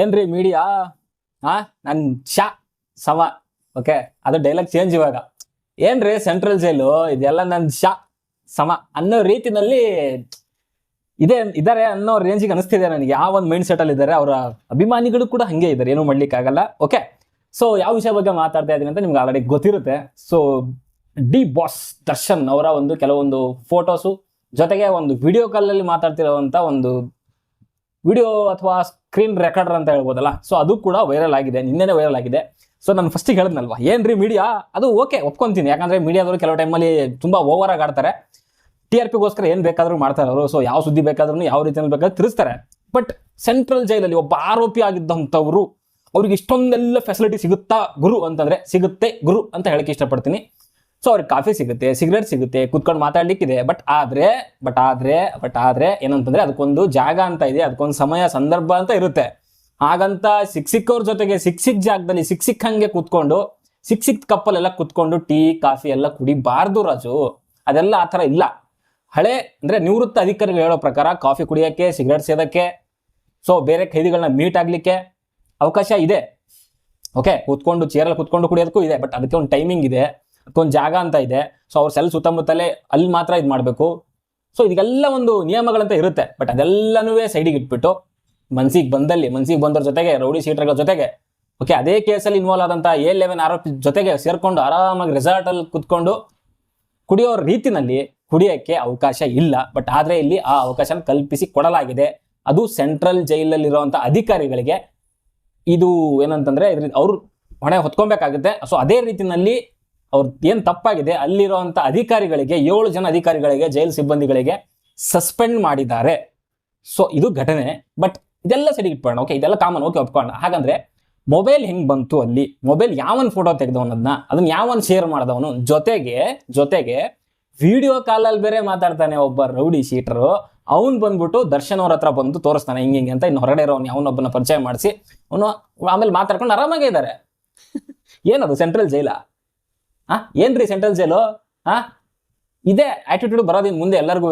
ಏನ್ರಿ ಮೀಡಿಯಾ ಆ, ನನ್ ಶಾ ಸಮ ಓಕೆ ಅದು ಡೈಲಾಗ್ ಚೇಂಜ್ ಇವಾಗ. ಏನ್ರಿ ಸೆಂಟ್ರಲ್ ಜೈಲು ಇದೆಲ್ಲ ನನ್ ಶಾ ಸಮ ಅನ್ನೋ ರೀತಿನಲ್ಲಿ ಇದೆ, ಇದಾರೆ ಅನ್ನೋ ರೇಂಜಿಗೆ ಅನಿಸ್ತಿದೆ ನನಗೆ. ಯಾವ ಒಂದು ಮೈಂಡ್ ಸೆಟ್ ಅಲ್ಲಿ ಇದ್ದಾರೆ ಅವರ ಅಭಿಮಾನಿಗಳು ಕೂಡ ಹಂಗೆ ಇದ್ದಾರೆ ಏನೂ ಮಾಡ್ಲಿಕ್ಕಾಗಲ್ಲ ಓಕೆ ಸೊ ಯಾವ ವಿಷಯ ಬಗ್ಗೆ ಮಾತಾಡ್ತಾ ಇದ್ದೀನಿ ಅಂತ ನಿಮ್ಗೆ ಆಲ್ರೆಡಿ ಗೊತ್ತಿರುತ್ತೆ. ಸೊ ಡಿ ಬಾಸ್ ದರ್ಶನ್ ಅವರ ಒಂದು ಕೆಲವೊಂದು ಫೋಟೋಸು ಜೊತೆಗೆ ಒಂದು ವಿಡಿಯೋ ಕಾಲಲ್ಲಿ ಮಾತಾಡ್ತಿರೋವಂಥ ಒಂದು ವಿಡಿಯೋ ಅಥವಾ ಸ್ಕ್ರೀನ್ ರೆಕಾರ್ಡರ್ ಅಂತ ಹೇಳ್ಬೋದಲ್ಲ? ಸೊ ಅದು ಕೂಡ ವೈರಲ್ ಆಗಿದೆ, ನಿನ್ನೆನೇ ವೈರಲ್ ಆಗಿದೆ. ಸೊ ನಾನು ಫಸ್ಟಿಗೆ ಹೇಳಿದ್ನಲ್ವಾ, ಏನ್ರಿ ಮೀಡಿಯಾ ಅದು ಓಕೆ ಒಪ್ಕೊಂತೀನಿ. ಯಾಕಂದ್ರೆ ಮೀಡಿಯಾದವರು ಕೆಲವು ಟೈಮಲ್ಲಿ ತುಂಬಾ ಓವರ್ ಆಗಿ ಆಡ್ತಾರೆ. ಟಿ ಆರ್ ಪಿಗೋಸ್ಕರ ಏನು ಬೇಕಾದರೂ ಮಾಡ್ತಾರೆ ಅವರು. ಸೊ ಯಾವ ಸುದ್ದಿ ಬೇಕಾದ್ರೂ ಯಾವ ರೀತಿಯಲ್ಲಿ ಬೇಕಾದ್ರೂ ತಿಳಿಸ್ತಾರೆ ಬಟ್ ಸೆಂಟ್ರಲ್ ಜೈಲಲ್ಲಿ ಒಬ್ಬ ಆರೋಪಿ ಆಗಿದ್ದಂಥವ್ರು, ಅವ್ರಿಗೆ ಇಷ್ಟೊಂದೆಲ್ಲ ಫೆಸಿಲಿಟಿ ಸಿಗುತ್ತಾ ಗುರು ಅಂತಂದ್ರೆ, ಸಿಗುತ್ತೆ ಗುರು ಅಂತ ಹೇಳಕ್ಕೆ ಇಷ್ಟಪಡ್ತೀನಿ. ಸೊ ಅವ್ರಿಗೆ ಕಾಫಿ ಸಿಗುತ್ತೆ, ಸಿಗರೇಟ್ ಸಿಗುತ್ತೆ, ಕುತ್ಕೊಂಡು ಮಾತಾಡ್ಲಿಕ್ಕಿದೆ. ಬಟ್ ಆದ್ರೆ ಬಟ್ ಆದ್ರೆ ಬಟ್ ಆದ್ರೆ ಏನಂತಂದ್ರೆ ಅದಕ್ಕೊಂದು ಜಾಗ ಅಂತ ಇದೆ, ಅದಕ್ಕೊಂದು ಸಮಯ, ಸಂದರ್ಭ ಅಂತ ಇರುತ್ತೆ. ಹಾಗಂತ ಸಿಕ್ ಸಿಕ್ಕವ್ರ ಜೊತೆಗೆ ಸಿಕ್ ಸಿಕ್ ಜಾಗದಲ್ಲಿ, ಸಿಕ್ ಸಿಕ್ಕಂಗೆ ಕೂತ್ಕೊಂಡು, ಸಿಕ್ ಸಿಕ್ ಕಪ್ಪಲೆಲ್ಲ ಕೂತ್ಕೊಂಡು, ಟೀ, ಕಾಫಿ ಎಲ್ಲ ಕುಡಿಬಾರ್ದು ರಾಜು. ಅದೆಲ್ಲ ಆ ಥರ ಇಲ್ಲ. ಹಳೆ ಅಂದ್ರೆ ನಿವೃತ್ತ ಅಧಿಕಾರಿಗಳು ಹೇಳೋ ಪ್ರಕಾರ ಕಾಫಿ ಕುಡಿಯೋಕ್ಕೆ, ಸಿಗರೇಟ್ ಸೇದಕ್ಕೆ ಸೊ ಬೇರೆ ಖೈದಿಗಳನ್ನ ಮೀಟ್ ಆಗಲಿಕ್ಕೆ ಅವಕಾಶ ಇದೆ. ಓಕೆ ಕೂತ್ಕೊಂಡು ಚೇರಲ್ಲಿ ಕೂತ್ಕೊಂಡು ಕುಡಿಯೋದಕ್ಕೂ ಇದೆ ಬಟ್ ಅದಕ್ಕೆ ಒಂದು ಟೈಮಿಂಗ್ ಇದೆ. ಅದಕ್ಕೊಂದು ಜಾಗ ಅಂತ ಇದೆ. ಸೊ ಅವ್ರ ಸೆಲ್ ಸುತ್ತಮುತ್ತಲೇ ಅಲ್ಲಿ ಮಾತ್ರ ಇದು ಮಾಡಬೇಕು. ಸೊ ಇದಕ್ಕೆಲ್ಲ ಒಂದು ನಿಯಮಗಳಂತ ಇರುತ್ತೆ. ಬಟ್ ಅದೆಲ್ಲನೂ ಸೈಡಿಗೆ ಇಟ್ಬಿಟ್ಟು ಮನ್ಸಿಗೆ ಬಂದಲ್ಲಿ, ಮನ್ಸಿಗೆ ಬಂದವ್ರ ಜೊತೆಗೆ, ರೌಡಿ ಸೀಟರ್ಗಳ ಜೊತೆಗೆ ಓಕೆ ಅದೇ ಕೇಸಲ್ಲಿ ಇನ್ವಾಲ್ವ್ ಆದಂಥ ಎ ಲೆವೆನ್ ಆರೋಪಿ ಜೊತೆಗೆ ಸೇರ್ಕೊಂಡು ಆರಾಮಾಗಿ ರೆಸಾರ್ಟ್ ಅಲ್ಲಿ ಕುತ್ಕೊಂಡು ಕುಡಿಯೋ ರೀತಿನಲ್ಲಿ ಕುಡಿಯೋಕ್ಕೆ ಅವಕಾಶ ಇಲ್ಲ. ಬಟ್ ಆದ್ರೆ ಇಲ್ಲಿ ಆ ಅವಕಾಶ ಕಲ್ಪಿಸಿ ಕೊಡಲಾಗಿದೆ. ಅದು ಸೆಂಟ್ರಲ್ ಜೈಲಲ್ಲಿರುವಂಥ ಅಧಿಕಾರಿಗಳಿಗೆ ಇದು ಏನಂತಂದ್ರೆ ಇದ್ರ ಅವ್ರು ಹೊಣೆ ಹೊತ್ಕೊಬೇಕಾಗುತ್ತೆ. ಸೊ ಅದೇ ರೀತಿನಲ್ಲಿ ಅವ್ರ ಏನು ತಪ್ಪಾಗಿದೆ ಅಲ್ಲಿರುವಂಥ ಅಧಿಕಾರಿಗಳಿಗೆ ಏಳು ಜನ ಅಧಿಕಾರಿಗಳಿಗೆ ಜೈಲು ಸಿಬ್ಬಂದಿಗಳಿಗೆ ಸಸ್ಪೆಂಡ್ ಮಾಡಿದ್ದಾರೆ. ಸೊ ಇದು ಘಟನೆ. ಬಟ್ ಇದೆಲ್ಲ ಸರಿ ಇಟ್ಕೊಳ್ಳೋಣ ಓಕೆ? ಇದೆಲ್ಲ ಕಾಮನ್ ಓಕೆ ಒಪ್ಕೊಳ್ಳೋಣ. ಹಾಗಂದ್ರೆ ಮೊಬೈಲ್ ಹೆಂಗ್ ಬಂತು ಅಲ್ಲಿ? ಮೊಬೈಲ್ ಯಾವನ್ ಫೋಟೋ ತೆಗೆದವನದನ್ನ ಅದನ್ನ ಯಾವನ್ ಶೇರ್ ಮಾಡಿದವನು? ಜೊತೆಗೆ ಜೊತೆಗೆ ವಿಡಿಯೋ ಕಾಲಲ್ಲಿ ಬೇರೆ ಮಾತಾಡ್ತಾನೆ ಒಬ್ಬ ರೌಡಿ ಶೀಟರು. ಅವ್ನು ಬಂದ್ಬಿಟ್ಟು ದರ್ಶನ್ ಅವ್ರ ಹತ್ರ ಬಂದು ತೋರಿಸ್ತಾನೆ ಹಿಂಗೆ ಹಿಂಗೆ ಅಂತ ಇನ್ನು ಹೊರಗಡೆ ಇರೋನು ಅವನೊಬ್ಬನ ಪರಿಚಯ ಮಾಡಿಸಿ. ಅವನು ಆಮೇಲೆ ಮಾತಾಡ್ಕೊಂಡು ಆರಾಮಾಗೇ ಇದ್ದಾರೆ ಏನದು ಸೆಂಟ್ರಲ್ ಜೈಲಾ? ಆ ಏನ್ರಿ ಸೆಂಟ್ರಲ್ ಜೈಲು ಆ ಇದೇ ಆಟಿಟ್ಯೂಡ್ ಬರೋದಿನ್ ಮುಂದೆ ಎಲ್ಲರಿಗೂ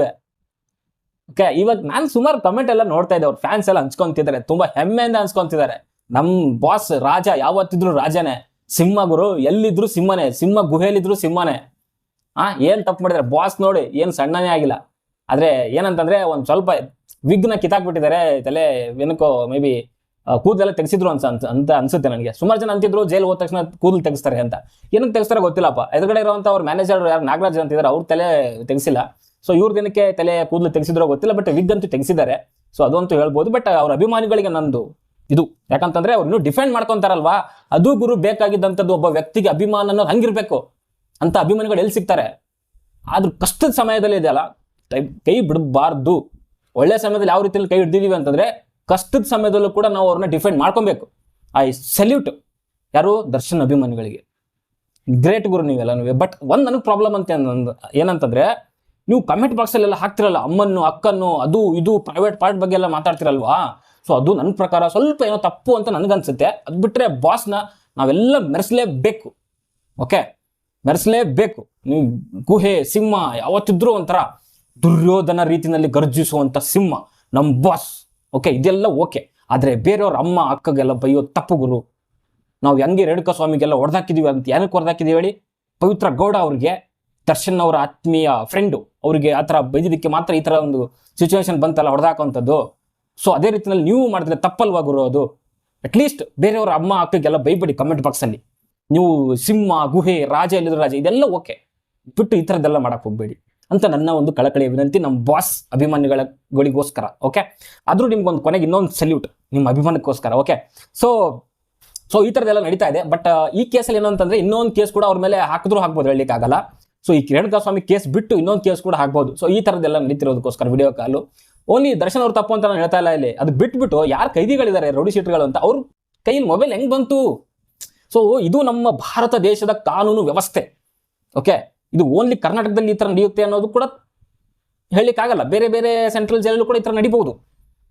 ಓಕೆ ಇವಾಗ ನಾನು ಸುಮಾರು ಕಮೆಂಟ್ ಎಲ್ಲ ನೋಡ್ತಾ ಇದ್ದೆ, ಅವ್ರ ಫ್ಯಾನ್ಸ್ ಎಲ್ಲ ಹಂಚ್ಕೊಂತಿದ್ದಾರೆ ತುಂಬಾ ಹೆಮ್ಮೆಯಿಂದ ಹಂಚ್ಕೊಂತಿದ್ದಾರೆ ನಮ್ ಬಾಸ್ ರಾಜ ಯಾವತ್ತಿದ್ರು ರಾಜನೇ, ಸಿಂಹ ಗುರು ಎಲ್ಲಿದ್ರು ಸಿಂಹನೇ, ಸಿಂಹ ಗುಹೆಯಲ್ಲಿದ್ರು ಸಿಂಹನೇ. ಆ ಏನ್ ತಪ್ಪು ಮಾಡಿದ್ರೆ? ಬಾಸ್ ನೋಡಿ, ಏನ್ ಸಣ್ಣನೇ ಆಗಿಲ್ಲ. ಆದ್ರೆ ಏನಂತಂದ್ರೆ ಒಂದ್ ಸ್ವಲ್ಪ ವಿಘ್ನ ಕಿತ್ತಾಕ್ಬಿಟ್ಟಿದ್ದಾರೆ, ತಲೆ ಏನಕ್ಕೋ ಮೇ ಬಿ ಕೂದಲೆಲ್ಲ ತೆಗೆಸಿದ್ರು ಅಂತ ಅಂತ ಅನ್ಸುತ್ತೆ ನನಗೆ. ಸುಮಾರು ಜನ ಅಂತಿದ್ರು ಜೈಲ್ ಹೋದ ತಕ್ಷಣ ಕೂದಲು ತೆಗಿಸ್ತಾರೆ ಅಂತ. ಏನಕ್ಕೆ ತೆಗಿಸ್ತಾರೆ ಗೊತ್ತಿಲ್ಲಪ್ಪ. ಎದುರುಗಡೆ ಇರುವಂತ ಅವ್ರ ಮ್ಯಾನೇಜರ್ ಯಾರು, ನಾಗರಾಜ್ ಅಂತಿದ್ದಾರೆ ಅವ್ರ ತಲೆ ತೆಗೆಸಿಲ್ಲ. ಸೊ ಇವ್ರ ದಿನಕ್ಕೆ ತಲೆ ಕೂದಲು ತೆಗೆಸಿದ್ರು ಗೊತ್ತಿಲ್ಲ ಬಟ್ ವಿಗ್ ಅಂತೂ ತೆಗೆಸಿದ್ದಾರೆ. ಸೊ ಅದಂತೂ ಹೇಳ್ಬೋದು ಬಟ್ ಅವ್ರ ಅಭಿಮಾನಿಗಳಿಗೆ ನಂದು ಇದು. ಯಾಕಂತಂದ್ರೆ ಅವ್ರು ಇನ್ನೂ ಡಿಫೆಂಡ್ ಮಾಡ್ಕೊಂತಾರಲ್ವಾ? ಅದು ಗುರು ಬೇಕಾಗಿದ್ದಂಥದ್ದು ಒಬ್ಬ ವ್ಯಕ್ತಿಗೆ ಅಭಿಮಾನ ಅನ್ನೋದು ಹಂಗಿರ್ಬೇಕು. ಅಂತ ಅಭಿಮಾನಿಗಳು ಎಲ್ಲಿ ಸಿಗ್ತಾರೆ? ಆದ್ರೂ ಕಷ್ಟದ ಸಮಯದಲ್ಲಿ ಇದೆಯಲ್ಲ, ಕೈ ಬಿಡಬಾರ್ದು. ಒಳ್ಳೆ ಸಮಯದಲ್ಲಿ ಯಾವ ರೀತಿಯಲ್ಲಿ ಕೈ ಹಿಡ್ದಿದೀವಿ ಅಂತಂದ್ರೆ ಕಷ್ಟದ ಸಮಯದಲ್ಲೂ ಕೂಡ ನಾವು ಅವ್ರನ್ನ ಡಿಫೆಂಡ್ ಮಾಡ್ಕೊಬೇಕು. ಐ ಸಲ್ಯೂಟ್ ಯಾರು ದರ್ಶನ್ ಅಭಿಮಾನಿಗಳಿಗೆ ಗ್ರೇಟ್ ಗುರು ನೀವೆಲ್ಲ ನೀವೇ. ಬಟ್ ಒಂದು ನನಗೆ ಪ್ರಾಬ್ಲಮ್ ಅಂತ ಏನಂತಂದ್ರೆ, ನೀವು ಕಮೆಂಟ್ ಬಾಕ್ಸಲ್ಲೆಲ್ಲ ಹಾಕ್ತಿರಲ್ಲ, ಅಮ್ಮನ್ನು, ಅಕ್ಕನ್ನು, ಅದು ಇದು ಪ್ರೈವೇಟ್ ಪಾರ್ಟ್ ಬಗ್ಗೆ ಎಲ್ಲ ಮಾತಾಡ್ತಿರಲ್ವಾ? ಸೊ ಅದು ನನ್ನ ಪ್ರಕಾರ ಸ್ವಲ್ಪ ಏನೋ ತಪ್ಪು ಅಂತ ನನಗನ್ಸುತ್ತೆ ಅದು ಬಿಟ್ಟರೆ ಬಾಸ್ನ ನಾವೆಲ್ಲ ಮೆರೆಸಲೇಬೇಕು. ಓಕೆ ಮೆರೆಸಲೇಬೇಕು. ನೀವು ಗುಹೆ, ಸಿಂಹ ಯಾವತ್ತಿದ್ರೂ ಒಂಥರ ದುರ್ಯೋಧನ ರೀತಿಯಲ್ಲಿ ಗರ್ಜಿಸುವಂಥ ಸಿಂಹ ನಮ್ಮ ಬಾಸ್ ಓಕೆ ಇದೆಲ್ಲ ಓಕೆ ಆದರೆ ಬೇರೆಯವ್ರ ಅಮ್ಮ, ಅಕ್ಕಗೆಲ್ಲ ಬೈಯೋ ತಪ್ಪು ಗುರು. ನಾವು ಹೆಂಗೆ ರೇಣುಕಾ ಸ್ವಾಮಿಗೆಲ್ಲ ಹೊಡೆದಾಕಿದೀವಿ ಅಂತ ಏನಕ್ಕೆ ಹೊಡೆದಾಕಿದೀವಿ ಹೇಳಿ? ಪವಿತ್ರ ಗೌಡ ಅವ್ರಿಗೆ, ದರ್ಶನ್ ಅವರ ಆತ್ಮೀಯ ಫ್ರೆಂಡು ಅವರಿಗೆ ಆ ಥರ ಬೈದಿದ್ದಕ್ಕೆ ಮಾತ್ರ ಈ ಥರ ಒಂದು ಸಿಚುವೇಶನ್ ಬಂತಲ್ಲ ಹೊಡೆದಾಕೋಂಥದ್ದು ಸೊ ಅದೇ ರೀತಿಯಲ್ಲಿ ನೀವು ಮಾಡಿದ್ರೆ ತಪ್ಪಲ್ವಾ ಗುರು ಅದು? ಅಟ್ಲೀಸ್ಟ್ ಬೇರೆಯವ್ರ ಅಮ್ಮ, ಅಕ್ಕಗೆಲ್ಲ ಬೈಬೇಡಿ ಕಮೆಂಟ್ ಬಾಕ್ಸಲ್ಲಿ ನೀವು ಸಿಂಹ, ಗುಹೆ, ರಾಜ ಇಲ್ಲದ ರಾಜ, ಇದೆಲ್ಲ ಓಕೆ ಬಿಟ್ಟು ಈ ಥರದ್ದೆಲ್ಲ ಮಾಡೋಕ್ಕೆ ಹೋಗ್ಬೇಡಿ. ಅಂತ ನನ್ನ ಒಂದು ಕಳಕಳಿಯ ವಿನಂತಿ, ನಮ್ಮ ಬಾಸ್ ಅಭಿಮಾನಿಗಳಿಗೋಸ್ಕರ ಓಕೆ ಆದರೂ ನಿಮ್ಗೊಂದು ಕೊನೆಗೆ ಇನ್ನೊಂದು ಸಲ್ಯೂಟ್ ನಿಮ್ಮ ಅಭಿಮಾನಕ್ಕೋಸ್ಕರ ಓಕೆ ಸೊ ಸೊ ಈ ಥರದ್ದೆಲ್ಲ ನಡೀತಾ ಇದೆ ಬಟ್ ಈ ಕೇಸಲ್ಲಿ ಏನು ಅಂತಂದರೆ ಇನ್ನೊಂದು ಕೇಸ್ ಕೂಡ ಅವ್ರ ಮೇಲೆ ಹಾಕಿದ್ರು ಹಾಕ್ಬೋದು ಹೇಳಲಿಕ್ಕೆ ಆಗಲ್ಲ ಸೊ ಈ ಕಿರಣ್ ಕೇಸ್ ಬಿಟ್ಟು ಇನ್ನೊಂದು ಕೇಸ್ ಕೂಡ ಹಾಕ್ಬೋದು. ಸೊ ಈ ಥರದ್ದೆಲ್ಲ ನಡೀತಿರೋದಕ್ಕೋಸ್ಕರ ವಿಡಿಯೋ ಕಾಲು ಓನ್ಲಿ ದರ್ಶನ್ ಅವ್ರು ತಪ್ಪು ಅಂತ ನಾನು ಹೇಳ್ತಾ ಇಲ್ಲ ಇಲ್ಲಿ. ಅದು ಬಿಟ್ಬಿಟ್ಟು ಯಾರು ಕೈದಿಗಳಿದ್ದಾರೆ, ರೌಡಿ ಶೀಟ್ಗಳು ಅಂತ, ಅವ್ರ ಕೈಯಲ್ಲಿ ಮೊಬೈಲ್ ಹೆಂಗೆ ಬಂತು? ಸೊ ಇದು ನಮ್ಮ ಭಾರತ ದೇಶದ ಕಾನೂನು ವ್ಯವಸ್ಥೆ ಓಕೆ ಇದು ಓನ್ಲಿ ಕರ್ನಾಟಕದಲ್ಲಿ ಈ ಥರ ನಡೆಯುತ್ತೆ ಅನ್ನೋದು ಕೂಡ ಹೇಳಲಿಕ್ಕಾಗಲ್ಲ. ಬೇರೆ ಬೇರೆ ಸೆಂಟ್ರಲ್ ಜೈಲಲ್ಲೂ ಕೂಡ ಈ ಥರ ನಡಿಬಹುದು.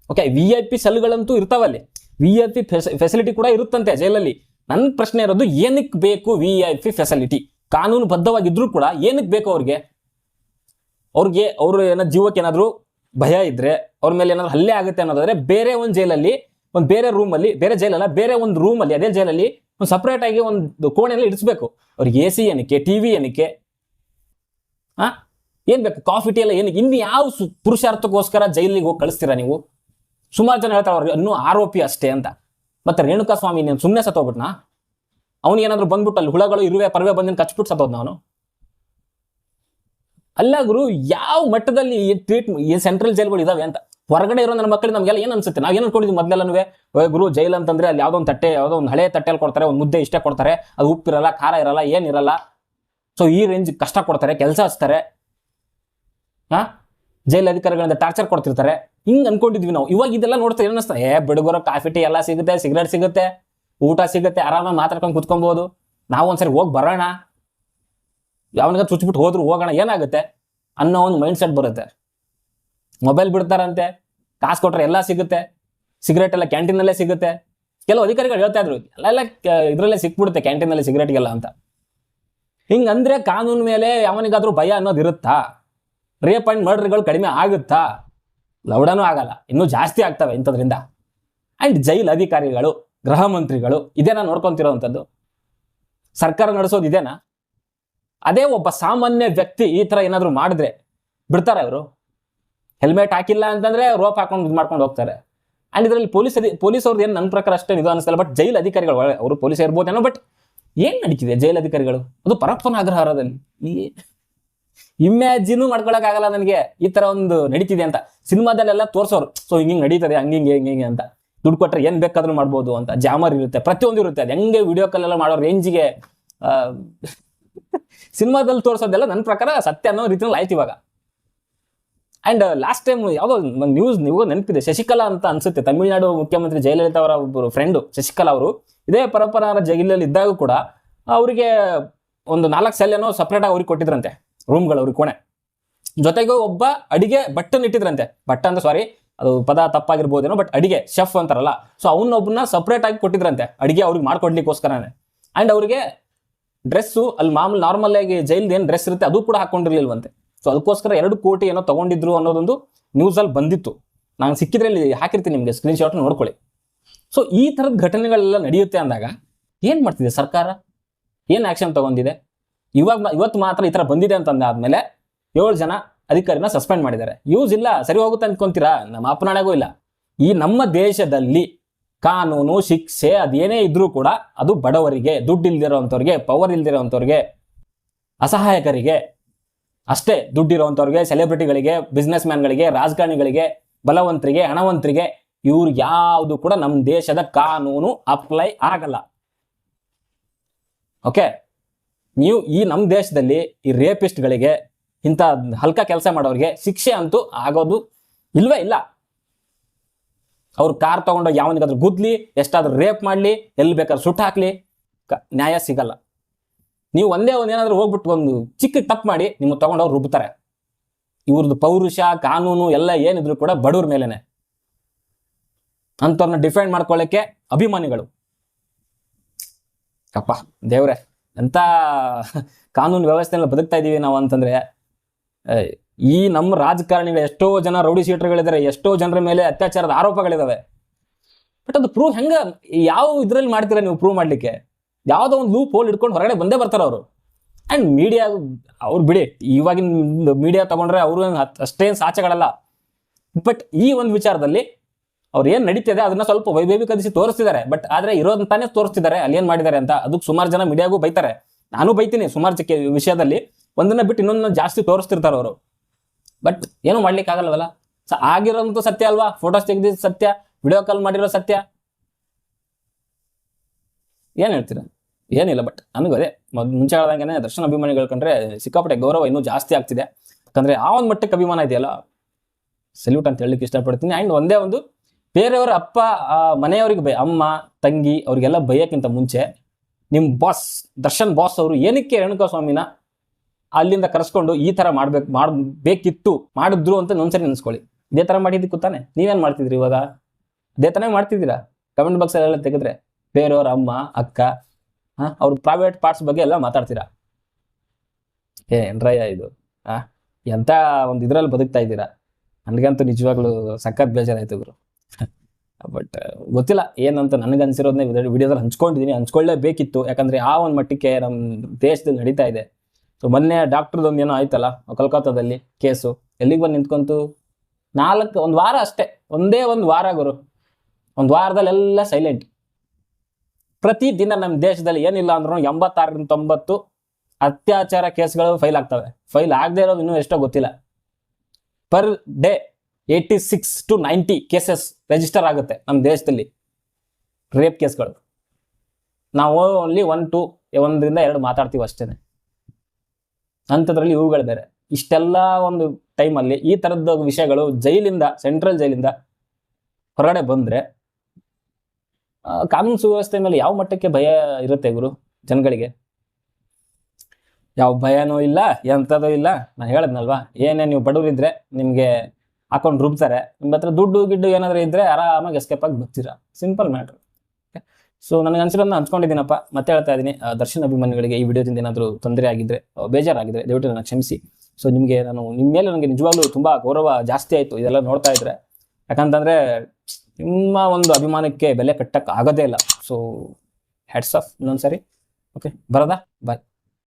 ಓಕೆ ವಿ ಐ ಪಿ ಸೆಲ್ಗಳಂತೂ ಇರ್ತಾವಲ್ಲಿ ವಿ ಐ ಪಿ ಫೆಸಿಲಿಟಿ ಕೂಡ ಇರುತ್ತಂತೆ ಜೈಲಲ್ಲಿ ನನ್ನ ಪ್ರಶ್ನೆ ಇರೋದು ಏನಕ್ಕೆ ಬೇಕು ವಿ ಐ ಪಿ ಫೆಸಿಲಿಟಿ ಕಾನೂನು ಕೂಡ ಏನಕ್ಕೆ ಬೇಕು ಅವ್ರಿಗೆ? ಅವ್ರಿಗೆ, ಅವರು ಏನೋ ಜೀವಕ್ಕೆ ಏನಾದರೂ ಭಯ ಇದ್ರೆ, ಅವ್ರ ಮೇಲೆ ಏನಾದ್ರು ಹಲ್ಲೆ ಆಗುತ್ತೆ ಅನ್ನೋದಾದ್ರೆ ಬೇರೆ ಒಂದು ಜೈಲಲ್ಲಿ ಒಂದು ಬೇರೆ ರೂಮಲ್ಲಿ ಬೇರೆ ಜೈಲಲ್ಲ ಬೇರೆ ಒಂದು ರೂಮಲ್ಲಿ ಅದೇ ಜೈಲಲ್ಲಿ ಒಂದು ಸಪ್ರೇಟ್ ಆಗಿ ಒಂದು ಕೋಣೆಯಲ್ಲಿ ಇಡಿಸ್ಬೇಕು. ಅವ್ರಿಗೆ ಎ ಸಿ ಏನಕ್ಕೆ ಟಿ ವಿ ಏನಕ್ಕೆ ಆ? ಏನ್ ಬೇಕು? ಕಾಫಿ, ಟೀ ಎಲ್ಲ ಏನು ಇನ್ನು ಯಾವ ಪುರುಷಾರ್ಥಕ್ಕೋಸ್ಕರ ಜೈಲಿಗೆ ಹೋಗಿ ಕಳಿಸ್ತೀರಾ ನೀವು? ಸುಮಾರು ಜನ ಹೇಳ್ತಾರೆ ಅವ್ರಿಗೆ, ಇನ್ನೂ ಆರೋಪಿ ಅಷ್ಟೇ ಅಂತ. ಮತ್ತೆ ರೇಣುಕಾ ಸ್ವಾಮಿ ನೀನು ಸುಮ್ಮನೆ ಸತ್ತೋಗ್ಬಿಟ್ನಾ? ಅವ್ನಿಗೆ ಏನಾದ್ರು ಬಂದ್ಬಿಟ್ಟು ಅಲ್ಲಿ ಹುಳಗಳು ಇರುವೆ, ಪರ್ವೆ ಬಂದಿನ ಕಚ್ಬಿಟ್ಟು ಸತ್ತೋದ್ ನಾನು ಅಲ್ಲ ಗುರು, ಯಾವ ಮಟ್ಟದಲ್ಲಿ ಈ ಟ್ರೀಟ್ ಸೆಂಟ್ರಲ್ ಜೈಲ್ಗಳು ಇದಾವೆ ಅಂತ? ಹೊರಗಡೆ ಇರೋ ನನ್ನ ಮಕ್ಕಳಿಗೆ ನಮಗೆಲ್ಲ ಏನು ಅನ್ಸುತ್ತೆ? ನಾವ್ ಏನ್ ಅನ್ಕೊಂಡಿದ್ವಿ ಮೊದಲೆಲ್ಲನೂ ಗುರು, ಜೈಲ್ ಅಂತಂದ್ರೆ ಅಲ್ಲಿ ಯಾವುದೋ ಒಂದು ತಟ್ಟೆ, ಯಾವುದೋ ಒಂದು ಹಳೆ ತಟ್ಟೆಯಲ್ಲಿ ಕೊಡ್ತಾರೆ, ಒಂದು ಮುದ್ದೆ ಇಷ್ಟೇ ಕೊಡ್ತಾರೆ, ಅದು ಉಪ್ಪಿರಲ್ಲ, ಖಾರ ಇರಲ್ಲ, ಏನಿರಲ್ಲ ಸೊ ಈ ರೇಂಜ್ ಕಷ್ಟ ಕೊಡ್ತಾರೆ, ಕೆಲಸ ಹಚ್ತಾರೆ. ಹಾ? ಜೈಲ್ ಅಧಿಕಾರಿಗಳಿಂದ ಟಾರ್ಚರ್ ಕೊಡ್ತಿರ್ತಾರೆ. ಹಿಂಗ್ ಅನ್ಕೊಂಡಿದ್ವಿ ನಾವು. ಇವಾಗ ಇದೆಲ್ಲ ನೋಡ್ತಾ ಏನ್ ಏ, ಬಿಡುಗರ ಕಾಫಿ, ಟೀ ಎಲ್ಲ ಸಿಗುತ್ತೆ, ಸಿಗರೇಟ್ ಸಿಗುತ್ತೆ, ಊಟ ಸಿಗುತ್ತೆ, ಆರಾಮಾಗಿ ಮಾತಾಡ್ಕೊಂಡು ಕುತ್ಕೊಬಹುದು ನಾವು ಒಂದ್ಸರಿ ಹೋಗಿ ಬರೋಣ. ಯಾವನಿಗೆ ಚುಚ್ಬಿಟ್ಟು ಹೋದ್ರು ಹೋಗೋಣ, ಏನಾಗುತ್ತೆ? ಅನ್ನೋ ಒಂದು ಮೈಂಡ್ ಸೆಟ್ ಬರುತ್ತೆ. ಮೊಬೈಲ್ ಬಿಡ್ತಾರಂತೆ, ಕಾಸು ಕೊಟ್ರೆ ಎಲ್ಲ ಸಿಗುತ್ತೆ. ಸಿಗರೇಟ್ ಎಲ್ಲ ಕ್ಯಾಂಟೀನಲ್ಲೇ ಸಿಗುತ್ತೆ. ಕೆಲವು ಅಧಿಕಾರಿಗಳು ಹೇಳ್ತಾ ಇದ್ರು ಎಲ್ಲ ಇದರಲ್ಲೇ ಸಿಕ್ಬಿಡುತ್ತೆ ಕ್ಯಾಂಟೀನಲ್ಲಿ ಸಿಗರೇಟ್ಗೆಲ್ಲ ಅಂತ. ಹಿಂಗಂದ್ರೆ ಕಾನೂನು ಮೇಲೆ ಯಾವನಿಗಾದ್ರೂ ಭಯ ಅನ್ನೋದು ಇರುತ್ತಾ? ರೇಪ್ ಅಂಡ್ ಮರ್ಡರ್ಗಳು ಕಡಿಮೆ ಆಗುತ್ತಾ? ಲೌಡನೂ ಆಗಲ್ಲ, ಇನ್ನೂ ಜಾಸ್ತಿ ಆಗ್ತವೆ ಇಂಥದ್ರಿಂದ. ಅಂಡ್ ಜೈಲ್ ಅಧಿಕಾರಿಗಳು, ಗೃಹ ಮಂತ್ರಿಗಳು, ಇದೇನಾ ನೋಡ್ಕೊಂತಿರೋವಂಥದ್ದು ಸರ್ಕಾರ ನಡೆಸೋದು ಇದೇನಾ? ಅದೇ ಒಬ್ಬ ಸಾಮಾನ್ಯ ವ್ಯಕ್ತಿ ಈ ಥರ ಏನಾದರೂ ಮಾಡಿದ್ರೆ ಬಿಡ್ತಾರೆ ಅವರು. ಹೆಲ್ಮೆಟ್ ಹಾಕಿಲ್ಲ ಅಂತಂದರೆ ರೋಪ್ ಹಾಕೊಂಡು ಇದು ಮಾಡ್ಕೊಂಡು ಹೋಗ್ತಾರೆ. ಆ್ಯಂಡ್ ಇದರಲ್ಲಿ ಪೊಲೀಸ್ ಅಧಿ ಪೊಲೀಸ್ ಅವ್ರದ್ದು ಏನು ನನ್ನ ಪ್ರಕಾರ ಅಷ್ಟೇ ಇದು ಅನಿಸ್ತಲ್ಲ ಬಟ್ ಜೈಲ್ ಅಧಿಕಾರಿಗಳು ಅವರು ಪೊಲೀಸ್ ಇರ್ಬೋದೇನೋ ಬಟ್ ಏನ್ ನಡೀತಿದೆ ಜೈಲ್ ಅಧಿಕಾರಿಗಳು? ಅದು ಪರಪ್ಪನ ಅಗ್ರಹಾರದಲ್ಲಿ ಈ ಇಮ್ಯಾಜಿನೂ ಆಗಲ್ಲ ನನಗೆ. ಈ ತರ ಒಂದು ನಡೀತಿದೆ ಅಂತ. ಸಿನಿಮಾದಲ್ಲೆಲ್ಲ ತೋರ್ಸೋರು, ಸೊ, ಹಿಂಗ್ ಹಿಂಗ್ ನಡೀತದೆ ಹಂಗಿಂಗೆ ಹಿಂಗೆ ಹಿಂಗೆ ಅಂತ. ದುಡ್ಡು ಕೊಟ್ಟರೆ ಏನ್ ಬೇಕಾದ್ರೂ ಮಾಡ್ಬೋದು ಅಂತ. ಜಾಮರ್ ಇರುತ್ತೆ, ಪ್ರತಿಯೊಂದು ಇರುತ್ತೆ. ಅದು ಹೆಂಗೆ ವಿಡಿಯೋ ಕಾಲೆಲ್ಲ ಮಾಡೋ ರೇಂಜ್ಗೆ ಸಿನಿಮಾದಲ್ಲಿ ತೋರಿಸೋದೆಲ್ಲ ನನ್ನ ಪ್ರಕಾರ ಸತ್ಯ ಅನ್ನೋ ರೀತಿಯಲ್ಲಿ ಆಯ್ತು ಇವಾಗ. ಅಂಡ್ ಲಾಸ್ಟ್ ಟೈಮ್ ಯಾವುದೋ ಒಂದು ನ್ಯೂಸ್ ನೀವು ನೆನಪಿದೆ. ಶಶಿಕಲಾ ಅಂತ ಅನ್ಸುತ್ತೆ. ತಮಿಳುನಾಡು ಮುಖ್ಯಮಂತ್ರಿ ಜಯಲಲಿತಾ ಅವರ ಒಬ್ಬರು ಫ್ರೆಂಡು ಶಶಿಕಲಾ ಅವರು. ಇದೇ ಪರಪರಾರ ಜೈಲಲ್ಲಿ ಇದ್ದಾಗ ಕೂಡ, ಅವರಿಗೆ ಒಂದು ನಾಲ್ಕು ಸೆಲ್ ಏನೋ ಸಪ್ರೇಟ್ ಆಗಿ ಅವ್ರಿಗೆ ಕೊಟ್ಟಿದ್ರಂತೆ. ರೂಮ್ಗಳು ಅವ್ರಿಗೆ ಕೋಣೆ. ಜೊತೆಗೆ ಒಬ್ಬ ಅಡಿಗೆ ಬಟ್ಟನ್ ಇಟ್ಟಿದ್ರಂತೆ. ಬಟ್ಟ ಅಂತ ಸಾರಿ ಅದು ಪದ ತಪ್ಪಾಗಿರ್ಬೋದೇನೋ ಬಟ್ ಅಡಿಗೆ ಶೆಫ್ ಅಂತಾರಲ್ಲ. ಸೊ ಅವನೊಬ್ಬನ ಸಪ್ರೇಟ್ ಆಗಿ ಕೊಟ್ಟಿದ್ರಂತೆ. ಅಡಿಗೆ ಅವ್ರಿಗೆ ಮಾಡ್ಕೊಡ್ಲಿಕ್ಕೋಸ್ಕರನೇ. ಆ್ಯಂಡ್ ಅವರಿಗೆ ಡ್ರೆಸ್ಸು ಅಲ್ಲಿ ಮಾಮೂಲು ನಾರ್ಮಲ್ ಆಗಿ ಜೈಲ್ದು ಏನು ಡ್ರೆಸ್ ಇರುತ್ತೆ, ಅದು ಕೂಡ ಹಾಕೊಂಡಿರ್ಲಿಲ್ವಂತೆ. ಸೊ ಅದಕ್ಕೋಸ್ಕರ ಎರಡು ಕೋಟಿ ಏನೋ ತಗೊಂಡಿದ್ರು ಅನ್ನೋದೊಂದು ನ್ಯೂಸಲ್ಲಿ ಬಂದಿತ್ತು. ನಾನು ಸಿಕ್ಕಿದ್ರೆ ಇಲ್ಲಿ ಹಾಕಿರ್ತೀನಿ ನಿಮಗೆ ಸ್ಕ್ರೀನ್ ಶಾಟ್ ನೋಡ್ಕೊಳ್ಳಿ. ಸೊ ಈ ಥರದ ಘಟನೆಗಳೆಲ್ಲ ನಡೆಯುತ್ತೆ ಅಂದಾಗ ಏನು ಮಾಡ್ತಿದೆ ಸರ್ಕಾರ? ಏನು ಆ್ಯಕ್ಷನ್ ತಗೊಂಡಿದೆ? ಇವಾಗ ಇವತ್ತು ಮಾತ್ರ ಈ ಥರ ಬಂದಿದೆ ಅಂತಂದಾದ್ಮೇಲೆ ಏಳು ಜನ ಅಧಿಕಾರಿನ ಸಸ್ಪೆಂಡ್ ಮಾಡಿದ್ದಾರೆ. ಯೂಸ್ ಇಲ್ಲ, ಸರಿ ಹೋಗುತ್ತೆ ಅಂದ್ಕೊಂತೀರಾ? ನಮ್ಮ ಅಪ್ಪನಾಣೆಗೂ ಇಲ್ಲ. ಈ ನಮ್ಮ ದೇಶದಲ್ಲಿ ಕಾನೂನು, ಶಿಕ್ಷೆ ಅದೇನೇ ಇದ್ರೂ ಕೂಡ ಅದು ಬಡವರಿಗೆ ದುಡ್ಡು ಇಲ್ದಿರೋಂಥವ್ರಿಗೆ ಪವರ್ ಇಲ್ದಿರೋಂಥವ್ರಿಗೆ, ಅಸಹಾಯಕರಿಗೆ ಅಷ್ಟೇ ದುಡ್ಡಿರುವಂಥವ್ರಿಗೆ ಸೆಲೆಬ್ರಿಟಿಗಳಿಗೆ ಬಿಸ್ನೆಸ್ ಮ್ಯಾನ್ಗಳಿಗೆ ರಾಜಕಾರಣಿಗಳಿಗೆ, ಬಲವಂತರಿಗೆ, ಹಣವಂತರಿಗೆ ಇವ್ರು ಯಾವುದು ಕೂಡ ನಮ್ಮ ದೇಶದ ಕಾನೂನು ಅಪ್ಲೈ ಆಗಲ್ಲ. ಓಕೆ ನೀವು ಈ ನಮ್ಮ ದೇಶದಲ್ಲಿ ಈ ರೇಪಿಸ್ಟ್ಗಳಿಗೆ ಇಂಥ ಹಲ್ಕ ಕೆಲಸ ಮಾಡೋರಿಗೆ ಶಿಕ್ಷೆ ಅಂತೂ ಆಗೋದು ಇಲ್ವೇ ಇಲ್ಲ. ಅವ್ರು ಕಾರ್ ತಗೊಂಡೋಗಿ ಯಾವನಿಗಾದ್ರೂ ಗುದ್ಲಿ, ಎಷ್ಟಾದ್ರೂ ರೇಪ್ ಮಾಡಲಿ, ಎಲ್ಲಿ ಬೇಕಾದ್ರೂ ಸುಟ್ಟು ಹಾಕ್ಲಿ ನ್ಯಾಯ ಸಿಗಲ್ಲ. ನೀವು ಒಂದೇ ಒಂದು ಏನಾದ್ರೂ ಹೋಗ್ಬಿಟ್ಟು ಒಂದು ಚಿಕ್ಕ ತಪ್ಪು ಮಾಡಿ ನಿಮ್ಮ ತಗೊಂಡವ್ರು ರುಬ್ತಾರೆ. ಇವ್ರದ್ದು ಪೌರುಷ, ಕಾನೂನು ಎಲ್ಲ ಏನಿದ್ರು ಕೂಡ ಬಡವ್ರ ಮೇಲೇನೆ. ಅಂಥವ್ರನ್ನ ಡಿಫೆಂಡ್ ಮಾಡ್ಕೊಳ್ಳಿಕ್ಕೆ ಅಭಿಮಾನಿಗಳು. ಅಪ್ಪ, ದೇವ್ರೆ, ಎಂತ ಕಾನೂನು ವ್ಯವಸ್ಥೆಯಲ್ಲಿ ಬದುಕ್ತಾ ಇದೀವಿ ನಾವು ಅಂತಂದ್ರೆ ಈ ನಮ್ಮ ರಾಜಕಾರಣಿಗಳು ಎಷ್ಟೋ ಜನ ರೌಡಿ ಸೀಟರ್ಗಳಿದ್ದಾರೆ ಎಷ್ಟೋ ಜನರ ಮೇಲೆ ಅತ್ಯಾಚಾರದ ಆರೋಪಗಳಿದಾವೆ. ಬಟ್ ಅದು ಪ್ರೂವ್ ಹೆಂಗ ಯಾವ ಇದ್ರಲ್ಲಿ ಮಾಡ್ತೀರಾ ನೀವು ಪ್ರೂವ್ ಮಾಡ್ಲಿಕ್ಕೆ? ಯಾವುದೋ ಒಂದು ಲೂಪ್ ಹೋಲ್ ಇಟ್ಕೊಂಡು ಹೊರಗಡೆ ಬಂದೇ ಬರ್ತಾರೆ ಅವರು. ಅಂಡ್ ಮೀಡಿಯಾ ಅವ್ರು ಬಿಡಿ, ಇವಾಗಿನ ಮೀಡಿಯಾ ತಗೊಂಡ್ರೆ ಅವರು ಅಷ್ಟೇನು ಸಾಚೆಗಳಲ್ಲ. ಬಟ್ ಈ ಒಂದು ವಿಚಾರದಲ್ಲಿ ಅವ್ರು ಏನ್ ನಡೀತಿದೆ ಅದನ್ನ ಸ್ವಲ್ಪ ವೈಭವೀಕರಿಸಿ ತೋರಿಸ್ತಿದ್ದಾರೆ. ಬಟ್ ಆದ್ರೆ ಇರೋದಂತಾನೆ ತೋರಿಸ್ತಿದ್ದಾರೆ, ಅಲ್ಲಿ ಏನ್ ಮಾಡಿದ್ದಾರೆ ಅಂತ. ಅದಕ್ಕೆ ಸುಮಾರು ಜನ ಮೀಡಿಯಾಗೂ ಬೈತಾರೆ. ನಾನು ಬೈತೀನಿ ಸುಮಾರು ವಿಷಯದಲ್ಲಿ. ಒಂದನ್ನ ಬಿಟ್ಟು ಇನ್ನೊಂದನ್ನ ಜಾಸ್ತಿ ತೋರಿಸ್ತಿರ್ತಾರೆ ಅವರು. ಬಟ್ ಏನು ಮಾಡ್ಲಿಕ್ಕೆ ಆಗಲ್ವಲ್ಲ ಸೊ ಆಗಿರೋಂಥ ಸತ್ಯ ಅಲ್ವಾ? ಫೋಟೋಸ್ ತೆಗೆದಿದ್ದು ಸತ್ಯ ವಿಡಿಯೋ ಕಾಲ್ ಮಾಡಿರೋ ಸತ್ಯ. ಏನ್ ಹೇಳ್ತೀರಾ? ಏನಿಲ್ಲ ಬಟ್ ನನಗೆ ಅದೇ ಮುಂಚೆ ಹೇಳ್ದಂಗೆ ದರ್ಶನ ಅಭಿಮಾನಿಗಳು ಕಂಡ್ರೆ ಸಿಕ್ಕಾಪಟ್ಟೆ ಗೌರವ ಇನ್ನೂ ಜಾಸ್ತಿ ಆಗ್ತಿದೆ. ಯಾಕಂದ್ರೆ ಆ ಒಂದು ಮಟ್ಟಕ್ಕೆ ಅಭಿಮಾನ ಇದೆಯಲ್ಲ? ಸಲ್ಯೂಟ್ ಅಂತ ಹೇಳಲಿಕ್ಕೆ ಇಷ್ಟಪಡ್ತೀನಿ. ಆ್ಯಂಡ್ ಒಂದೇ ಒಂದು, ಬೇರೆಯವರ ಅಪ್ಪ ಮನೆಯವರಿಗೆ ಬೈ, ಅಮ್ಮ, ತಂಗಿ, ಅವ್ರಿಗೆಲ್ಲ ಬೈಯೋಕ್ಕಿಂತ ಮುಂಚೆ ನಿಮ್ಮ ಬಾಸ್ ದರ್ಶನ್ ಬಾಸ್ ಅವರು ಏನಕ್ಕೆ ರೇಣುಕಾ ಸ್ವಾಮಿನ ಅಲ್ಲಿಂದ ಕರೆಸ್ಕೊಂಡು ಈ ತರ ಮಾಡ್ಬೇಕು ಮಾಡಬೇಕಿತ್ತು ಮಾಡಿದ್ರು ಅಂತ ಒಂದ್ಸರಿ ನೆನೆಸ್ಕೊಳ್ಳಿ. ಇದೇ ಥರ ಮಾಡಿದ್ದಕ್ಕೂ ತಾನೆ? ನೀವೇನ್ ಮಾಡ್ತಿದ್ರಿ ಇವಾಗ? ಇದೇ ಥರ ಮಾಡ್ತಿದ್ದೀರಾ? ಕಮೆಂಟ್ ಬಾಕ್ಸ್ ಎಲ್ಲ ತೆಗೆದ್ರೆ ಬೇರೆಯವ್ರ ಅಮ್ಮ, ಅಕ್ಕ ಅವ್ರ ಪ್ರೈವೇಟ್ ಪಾರ್ಟ್ಸ್ ಬಗ್ಗೆ ಎಲ್ಲ ಮಾತಾಡ್ತೀರಾ? ಏ, ಏನ್ರಯ್ಯ ಇದು? ಆ ಎಂತ ಒಂದು ಇದ್ರಲ್ಲಿ ಬದುಕ್ತಾ ಇದ್ದೀರಾ? ನನಗಂತೂ ನಿಜವಾಗ್ಲೂ ಸಖತ್ ಬೇಜಾರಾಯ್ತು ಗುರು. ಬಟ್ ಗೊತ್ತಿಲ್ಲ, ಏನಂತ ನನಗೆ ಅನ್ಸಿರೋದನ್ನೇ ವಿಡಿಯೋದಲ್ಲಿ ಹಂಚ್ಕೊಂಡಿದ್ದೀನಿ ಹಂಚ್ಕೊಳ್ಳೇಬೇಕಿತ್ತು. ಯಾಕಂದ್ರೆ ಆ ಒಂದು ಮಟ್ಟಕ್ಕೆ ನಮ್ಮ ದೇಶದಲ್ಲಿ ನಡೀತಾ ಇದೆ. ಸೊ ಮೊನ್ನೆ ಡಾಕ್ಟರ್ದೊಂದು ಏನೋ ಆಯ್ತಲ್ಲ, ಕೋಲ್ಕತ್ತಾದಲ್ಲಿ ಕೇಸು. ಎಲ್ಲಿಗೆ ಬಂದು ನಿಂತ್ಕೊಂತು? ನಾಲ್ಕು, ಒಂದು ವಾರ ಅಷ್ಟೇ. ಒಂದೇ ಒಂದು ವಾರ ಗುರು. ಒಂದು ವಾರದಲ್ಲೆಲ್ಲ ಸೈಲೆಂಟ್ ಪ್ರತಿದಿನ ನಮ್ಮ ದೇಶದಲ್ಲಿ ಏನಿಲ್ಲ ಅಂದ್ರೂ ಎಂಬತ್ತಾರರಿಂದ ತೊಂಬತ್ತು ಅತ್ಯಾಚಾರ ಕೇಸ್ಗಳು ಫೈಲ್ ಆಗ್ತವೆ. ಫೈಲ್ ಆಗದೆ ಇರೋದು ಇನ್ನೂ ಎಷ್ಟೋ ಗೊತ್ತಿಲ್ಲ. Per day eighty six to ninety cases register ಆಗುತ್ತೆ ನಮ್ಮ ದೇಶದಲ್ಲಿ ರೇಪ್ ಕೇಸ್ಗಳು. ನಾವು ಓನ್ಲಿ ಒನ್, ಟು, ಒಂದರಿಂದ ಎರಡು ಮಾತಾಡ್ತೀವಿ ಅಷ್ಟೇ ಅಂಥದ್ರಲ್ಲಿ ಇವುಗಳು ಇಷ್ಟೆಲ್ಲ ಒಂದು ಟೈಮಲ್ಲಿ ಈ ಥರದ ವಿಷಯಗಳು ಜೈಲಿಂದ, ಸೆಂಟ್ರಲ್ ಜೈಲಿಂದ ಹೊರಗಡೆ ಬಂದರೆ ಕಾನೂನು ಸುವ್ಯವಸ್ಥೆ ಮೇಲೆ ಯಾವ ಮಟ್ಟಕ್ಕೆ ಭಯ ಇರುತ್ತೆ ಗುರು ಜನಗಳಿಗೆ? ಯಾವ ಭಯನೂ ಇಲ್ಲ, ಎಂಥದೂ ಇಲ್ಲ. ನಾನು ಹೇಳದ್ನಲ್ವಾ? ಏನೇ ನೀವು ಬಡವರಿದ್ರೆ ನಿಮಗೆ ಹಾಕೊಂಡು ರುಬ್ತಾರೆ, ನಿಮ್ಮ ಹತ್ರ ದುಡ್ಡು, ಗಿಡ್ಡು ಏನಾದರೂ ಇದ್ರೆ ಆರಾಮಾಗಿ ಎಸ್ಕೇಪ್ ಆಗಿ ಬರ್ತೀರಾ? ಸಿಂಪಲ್ ಮ್ಯಾಟ್ರ್ ಸೊ ನನಗೆ ಅನ್ಸಿರೋದನ್ನ ಹಂಚ್ಕೊಂಡಿದ್ದೀನಪ್ಪ. ಮತ್ತೆ ಹೇಳ್ತಾ ಇದ್ದೀನಿ. ದರ್ಶನ್ ಅಭಿಮಾನಿಗಳಿಗೆ ಈ ವಿಡಿಯೋದಿಂದ ಏನಾದರೂ ತೊಂದರೆ ಆಗಿದ್ರೆ ಬೇಜಾರಾಗಿದ್ರೆ ದಯವಿಟ್ಟು ನನ್ನ ಕ್ಷಮಿಸಿ. ಸೊ ನಿಮಗೆ ನಾನು, ನಿಮ್ಮ ಮೇಲೆ ನನಗೆ ನಿಜವಾಗ್ಲೂ ತುಂಬ ಗೌರವ ಜಾಸ್ತಿ ಆಯಿತು ಇದೆಲ್ಲ ನೋಡ್ತಾ ಇದ್ರೆ. ಯಾಕಂತಂದರೆ ನಿಮ್ಮ ಒಂದು ಅಭಿಮಾನಕ್ಕೆ ಬೆಲೆ ಕಟ್ಟಕ್ಕೆ ಆಗೋದೇ ಇಲ್ಲ. ಸೊ ಹ್ಯಾಟ್ಸ್ ಆಫ್ ಇನ್ನೊಂದು ಸರಿ ಓಕೆ ಬರೋದಾ? ಬಾಯ್